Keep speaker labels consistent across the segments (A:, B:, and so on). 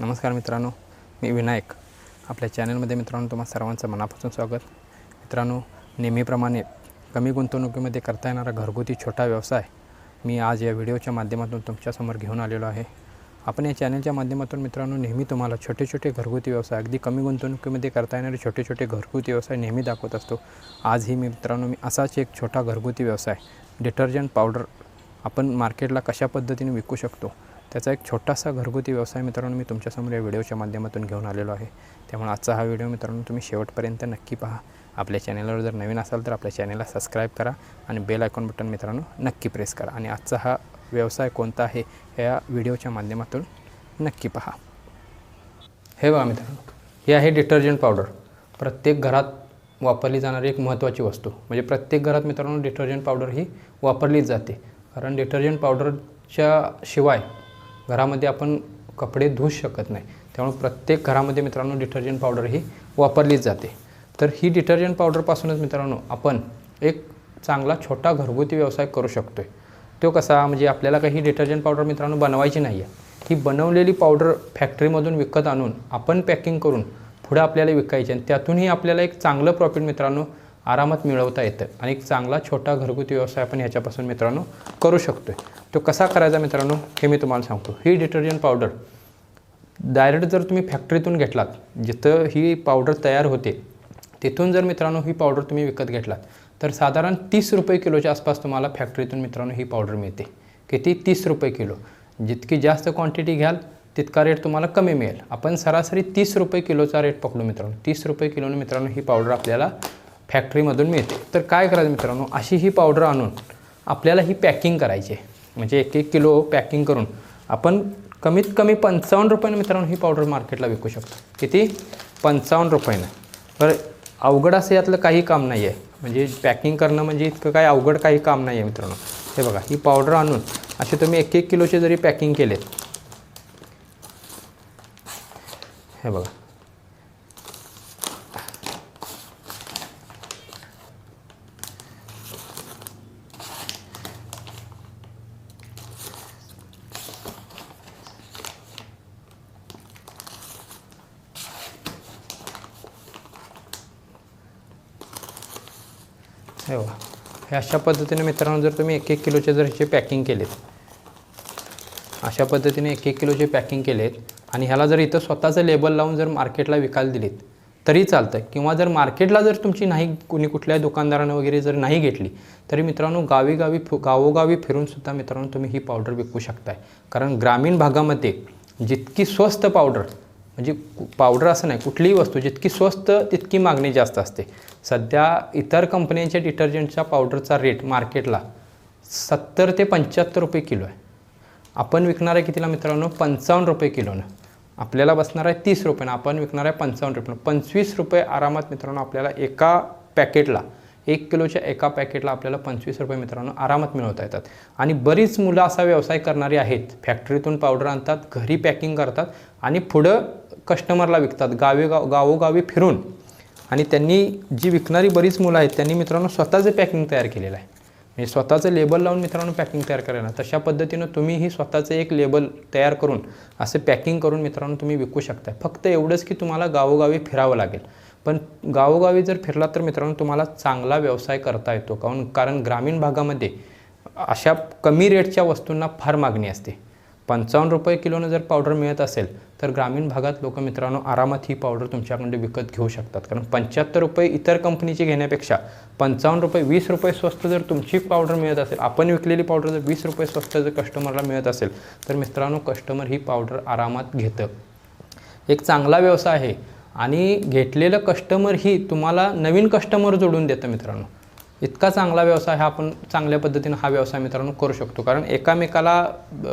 A: नमस्कार मित्रांनो मी विनायक. आपल्या चॅनलमध्ये मित्रांनो तुम्हा सर्वांचं मनापासून स्वागत. मित्रांनो नेहमीप्रमाणे कमी गुंतवणुकीमध्ये करता येणारा घरगुती छोटा व्यवसाय मी आज या व्हिडिओच्या माध्यमातून तुमच्यासमोर घेऊन आलेलो आहे. आपण या चॅनलच्या माध्यमातून मित्रांनो नेहमी तुम्हाला छोटे छोटे घरगुती व्यवसाय अगदी कमी गुंतवणुकीमध्ये करता येणारे छोटे छोटे घरगुती व्यवसाय नेहमी दाखवत असतो. आजही मी मित्रांनो मी असाच एक छोटा घरगुती व्यवसाय डिटर्जंट पावडर आपण मार्केटला कशा पद्धतीने विकू शकतो त्याचा एक छोटासा घरगुती व्यवसाय मित्रांनो मी तुमच्यासमोर या व्हिडिओच्या माध्यमातून घेऊन आलेलो आहे. त्यामुळे आजचा हा व्हिडिओ मित्रांनो तुम्ही शेवटपर्यंत नक्की पहा. आपल्या चॅनलवर जर नवीन असाल तर आपल्या चॅनलला सबस्क्राईब करा आणि बेल आयकॉन बटन मित्रांनो नक्की प्रेस करा. आणि आजचा हा व्यवसाय कोणता आहे या व्हिडिओच्या माध्यमातून नक्की पहा. हे बघा मित्रांनो हे आहे डिटर्जंट पावडर. प्रत्येक घरात वापरली जाणारी एक महत्त्वाची वस्तू. म्हणजे प्रत्येक घरात मित्रांनो डिटर्जंट पावडर ही वापरलीच जाते. कारण डिटर्जंट पावडरच्या शिवाय घरामध्ये आपण कपडे धुवू शकत नाही. त्यामुळे प्रत्येक घरामध्ये मित्रांनो डिटर्जंट पावडर ही वापरलीच जाते. तर ही डिटर्जंट पावडरपासूनच मित्रांनो आपण एक चांगला छोटा घरगुती व्यवसाय करू शकतो आहे तो कसा? म्हणजे आपल्याला काही डिटर्जंट पावडर मित्रांनो बनवायची नाही आहे ही बनवलेली पावडर फॅक्टरीमधून विकत आणून आपण पॅकिंग करून पुढे आपल्याला विकायची आणि त्यातूनही आपल्याला एक चांगलं प्रॉफिट मित्रांनो आरामात मिळवता येतं आणि एक चांगला छोटा घरगुती व्यवसाय आपण ह्याच्यापासून मित्रांनो करू शकतो आहे तो कसा करायचा मित्रांनो हे मी तुम्हाला सांगतो. ही डिटर्जंट पावडर डायरेक्ट जर तुम्ही फॅक्टरीतून घेतलात जिथं ही पावडर तयार होते तिथून जर मित्रांनो ही पावडर तुम्ही विकत घेतलात तर साधारण तीस रुपये किलोच्या आसपास तुम्हाला फॅक्टरीतून मित्रांनो ही पावडर मिळते. किती? तीस रुपये किलो. जितकी जास्त क्वांटिटी घ्याल तितका रेट तुम्हाला कमी मिळेल. आपण सरासरी तीस रुपये किलोचा रेट पकडू मित्रांनो. तीस रुपये किलोने मित्रांनो ही पावडर आपल्याला फॅक्टरीमधून मिळते. तर काय करायचं मित्रांनो? अशी ही पावडर आणून आपल्याला ही पॅकिंग करायची आहे. म्हणजे एक एक किलो पॅकिंग करून आपण कमीत कमी पंचावन्न रुपयानं मित्रांनो ही पावडर मार्केटला विकू शकतो. किती? पंचावन्न रुपयानं बरं अवघड असं यातलं काही काम नाही आहे म्हणजे पॅकिंग करणं म्हणजे इतकं काही अवघड काही काम नाही आहे मित्रांनो. हे बघा ही पावडर आणून असे तुम्ही एक एक किलोचे जरी पॅकिंग केले. हे बघा. हे बघा. हे अशा पद्धतीने मित्रांनो जर तुम्ही एक एक किलोचे जर ह्याचे पॅकिंग केलेत अशा पद्धतीने एक एक किलोचे पॅकिंग केलेत आणि ह्याला जर इथं स्वतःचं लेबल लावून जर मार्केटला विकायला दिलीत तरी चालतं किंवा जर मार्केटला जर तुमची नाही कुणी कुठल्या दुकानदारानं वगैरे जर नाही घेतली तरी मित्रांनो गावी गावी फि गावोगावी फिरूनसुद्धा मित्रांनो तुम्ही ही पावडर विकू शकताय. कारण ग्रामीण भागामध्ये जितकी स्वस्त पावडर म्हणजे कु- पावडर असं नाही कुठलीही वस्तू जितकी स्वस्त तितकी मागणी जास्त असते. सध्या इतर कंपन्यांच्या डिटर्जंटच्या पावडरचा रेट मार्केटला सत्तर ते पंच्याहत्तर रुपये किलो आहे. आपण विकणार आहे कितीला मित्रांनो? पंचावन्न रुपये किलोनं. आपल्याला बसणार आहे तीस रुपयानं आपण विकणार आहे पंचावन्न रुपयानं पंचवीस रुपये आरामात मित्रांनो आपल्याला एका पॅकेटला एक किलोच्या एका पॅकेटला आपल्याला पंचवीस रुपये मित्रांनो आरामात मिळवता येतात. आणि बरीच मुलं असा व्यवसाय करणारी आहेत. फॅक्टरीतून पावडर आणतात घरी पॅकिंग करतात आणि पुढं कस्टमरला विकतात गावेगाव गावोगावी फिरून. आणि त्यांनी जी विकणारी बरीच मुलं आहेत त्यांनी मित्रांनो स्वतःचं पॅकिंग तयार केलेलं आहे. म्हणजे स्वतःचं लेबल लावून मित्रांनो पॅकिंग तयार करायला तशा पद्धतीनं तुम्हीही स्वतःचं एक लेबल तयार करून असं पॅकिंग करून मित्रांनो तुम्ही विकू शकता फक्त एवढंच की तुम्हाला गावोगावी फिरावं लागेल. पण गावोगावी जर फिरला तर मित्रांनो तुम्हाला चांगला व्यवसाय करता येतो. कारण कारण ग्रामीण भागामध्ये अशा कमी रेटच्या वस्तूंना फार मागणी असते. पंचावन्न रुपये किलोनं जर पावडर मिळत असेल तर ग्रामीण भागात लोक मित्रांनो आरामात ही पावडर तुमच्याकडे विकत घेऊ शकतात. कारण पंच्याहत्तर रुपये इतर कंपनीची घेण्यापेक्षा पंचावन्न रुपये वीस रुपये स्वस्त जर तुमची पावडर मिळत असेल आपण विकलेली पावडर जर वीस रुपये स्वस्त जर कस्टमरला मिळत असेल तर मित्रांनो कस्टमर ही पावडर आरामात घेतं. एक चांगला व्यवसाय आहे. आणि घेतलेलं कस्टमर ही तुम्हाला नवीन कस्टमर जोडून देतं मित्रांनो. इतका चांगला व्यवसाय हा आपण चांगल्या पद्धतीनं हा व्यवसाय मित्रांनो करू शकतो. कारण एकामेकाला ब-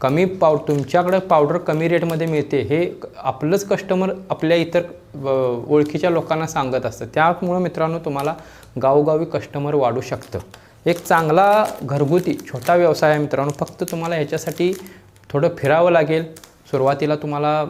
A: कमी पाव तुमच्याकडं पावडर कमी रेटमध्ये मिळते हे आपलंच कस्टमर आपल्या इतर ओळखीच्या लोकांना सांगत असतं. त्यामुळं मित्रांनो तुम्हाला गावोगावी कस्टमर वाढू शकतं. एक चांगला घरगुती छोटा व्यवसाय आहे मित्रांनो. फक्त तुम्हाला ह्याच्यासाठी थोडं फिरावं लागेल. सुरुवातीला तुम्हाला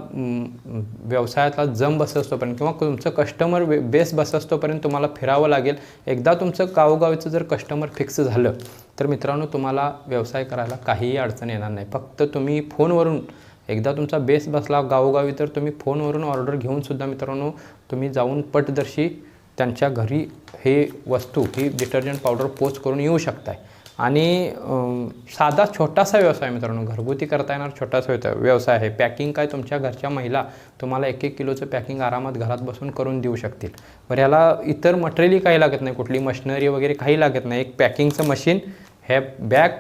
A: व्यवसायातला जम बसस्तोपर्यंत किंवा तुमचं कस्टमर बेस बसस्तोपर्यंत तुम्हाला फिरावं लागेल. एकदा तुमचं गावोगावीचं जर कस्टमर फिक्स झालं तर मित्रांनो तुम्हाला व्यवसाय करायला काहीही अडचण येणार नाही. फक्त तुम्ही फोनवरून एकदा तुमचा बेस बसला गावोगावी तर तुम्ही फोनवरून ऑर्डर घेऊनसुद्धा मित्रांनो तुम्ही जाऊन पटदर्शी त्यांच्या घरी हे वस्तू ही डिटर्जंट पावडर पोच करून येऊ शकताय. आणि साधा छोटासा व्यवसाय मित्रांनो घरगुती करता येणार छोटासा व्यवसाय- व्यवसाय आहे. पॅकिंग काय तुमच्या घरच्या महिला तुम्हाला एक एक किलोचं पॅकिंग आरामात घरात बसून करून देऊ शकतील. बरं ह्याला इतर मटेरियलही काही लागत नाही. कुठली मशिनरी वगैरे काही लागत नाही. एक पॅकिंगचं मशीन हे बॅग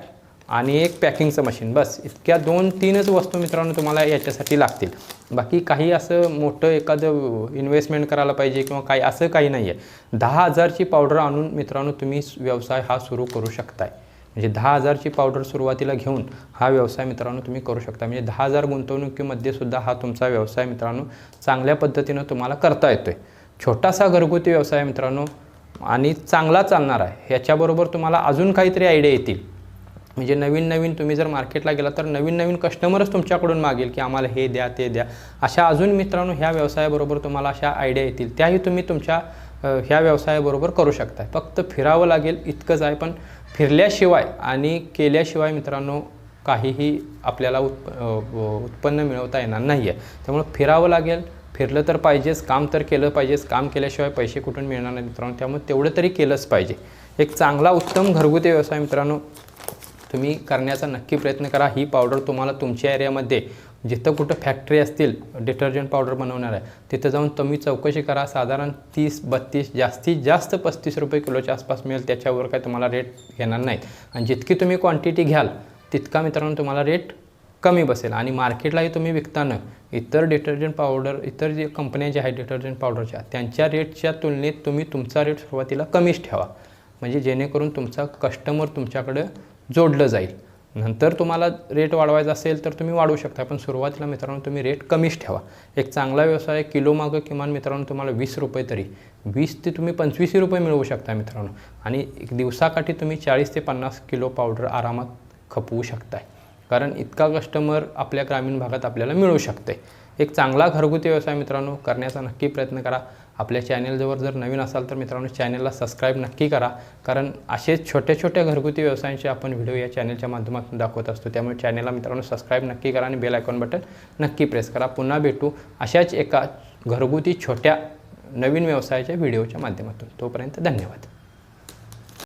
A: आणि एक पॅकिंगचं मशीन बस इतक्या दोन तीनच वस्तू मित्रांनो तुम्हाला याच्यासाठी लागतील. बाकी काही असं मोठं एखादं इन्व्हेस्टमेंट करायला पाहिजे किंवा काही असं काही नाही आहे दहा हजारची पावडर आणून मित्रांनो तुम्ही व्यवसाय हा सुरू करू शकताय. म्हणजे दहा हजारची पावडर सुरुवातीला घेऊन हा व्यवसाय मित्रांनो तुम्ही करू शकता. म्हणजे दहा हजार गुंतवणुकीमध्ये सुद्धा हा तुमचा व्यवसाय मित्रांनो चांगल्या पद्धतीनं तुम्हाला करता येतोय. छोटासा घरगुती व्यवसाय मित्रांनो आणि चांगला चालणार आहे ह्याच्याबरोबर तुम्हाला अजून काहीतरी आयडिया येतील. म्हणजे नवीन नवीन तुम्ही जर मार्केटला गेला तर नवीन नवीन कस्टमरच तुमच्याकडून मागेल की आम्हाला हे द्या ते द्या. अशा अजून मित्रांनो ह्या व्यवसायाबरोबर तुम्हाला अशा आयडिया येतील. त्याही तुम्ही तुमच्या ह्या व्यवसायाबरोबर करू शकताय. फक्त फिरावं लागेल इतकंच आहे पण फिरल्याशिवाय आणि केल्याशिवाय मित्रांनो काहीही आपल्याला उत्प उत्पन्न मिळवता येणार नाही आहे त्यामुळं फिरावं लागेल. फिरलं तर पाहिजेच काम तर केलं पाहिजेच. काम केल्याशिवाय पैसे कुठून मिळणार नाही मित्रांनो. त्यामुळे तेवढं तरी केलंच पाहिजे. एक चांगला उत्तम घरगुती व्यवसाय मित्रांनो तुम्ही करण्याचा नक्की प्रयत्न करा. ही पावडर तुम्हाला तुमच्या एरियामध्ये जिथं कुठं फॅक्टरी असतील डिटर्जंट पावडर बनवणार आहे तिथं जाऊन तुम्ही चौकशी करा. साधारण तीस बत्तीस जास्तीत जास्त पस्तीस रुपये किलोच्या आसपास मिळेल त्याच्यावर काय तुम्हाला रेट घेणार नाहीत. आणि जितकी तुम्ही क्वांटिटी घ्याल तितका मित्रांनो तुम्हाला रेट कमी बसेल. आणि मार्केटलाही तुम्ही विकताना इतर डिटर्जंट पावडर इतर जे कंपन्या ज्या आहेत डिटर्जंट पावडरच्या त्यांच्या रेटच्या तुलनेत तुम्ही तुमचा रेट सुरुवातीला कमीच ठेवा. म्हणजे जेणेकरून तुमचा कस्टमर तुमच्याकडे जोडलं जाईल. नंतर तुम्हाला रेट वाढवायचा असेल तर तुम्ही वाढवू शकता. पण सुरुवातीला मित्रांनो तुम्ही रेट कमीच ठेवा. एक चांगला व्यवसाय किलोमागं किमान मित्रांनो तुम्हाला वीस रुपये तरी. वीस ते तुम्ही पंचवीस रुपये मिळवू शकता मित्रांनो. आणि एक दिवसाकाठी तुम्ही चाळीस ते पन्नास किलो पावडर आरामात खपवू शकताय. कारण इतका कस्टमर आपल्या ग्रामीण भागात आपल्याला मिळू शकते एक चांगला घरगुती व्यवसाय मित्रांनो करण्याचा नक्की प्रयत्न करा. आपल्या चॅनेलजवळ जर नवीन असाल तर मित्रांनो चॅनलला सबस्क्राईब नक्की करा. कारण असे छोट्या छोट्या घरगुती व्यवसायांचे आपण व्हिडिओ या चॅनलच्या माध्यमातून दाखवत असतो. त्यामुळे चॅनलला मित्रांनो सबस्क्राईब नक्की करा आणि बेल आयकॉन बटन नक्की प्रेस करा. पुन्हा भेटू अशाच एका घरगुती छोट्या नवीन व्यवसायाच्या व्हिडिओच्या माध्यमातून. तोपर्यंत धन्यवाद.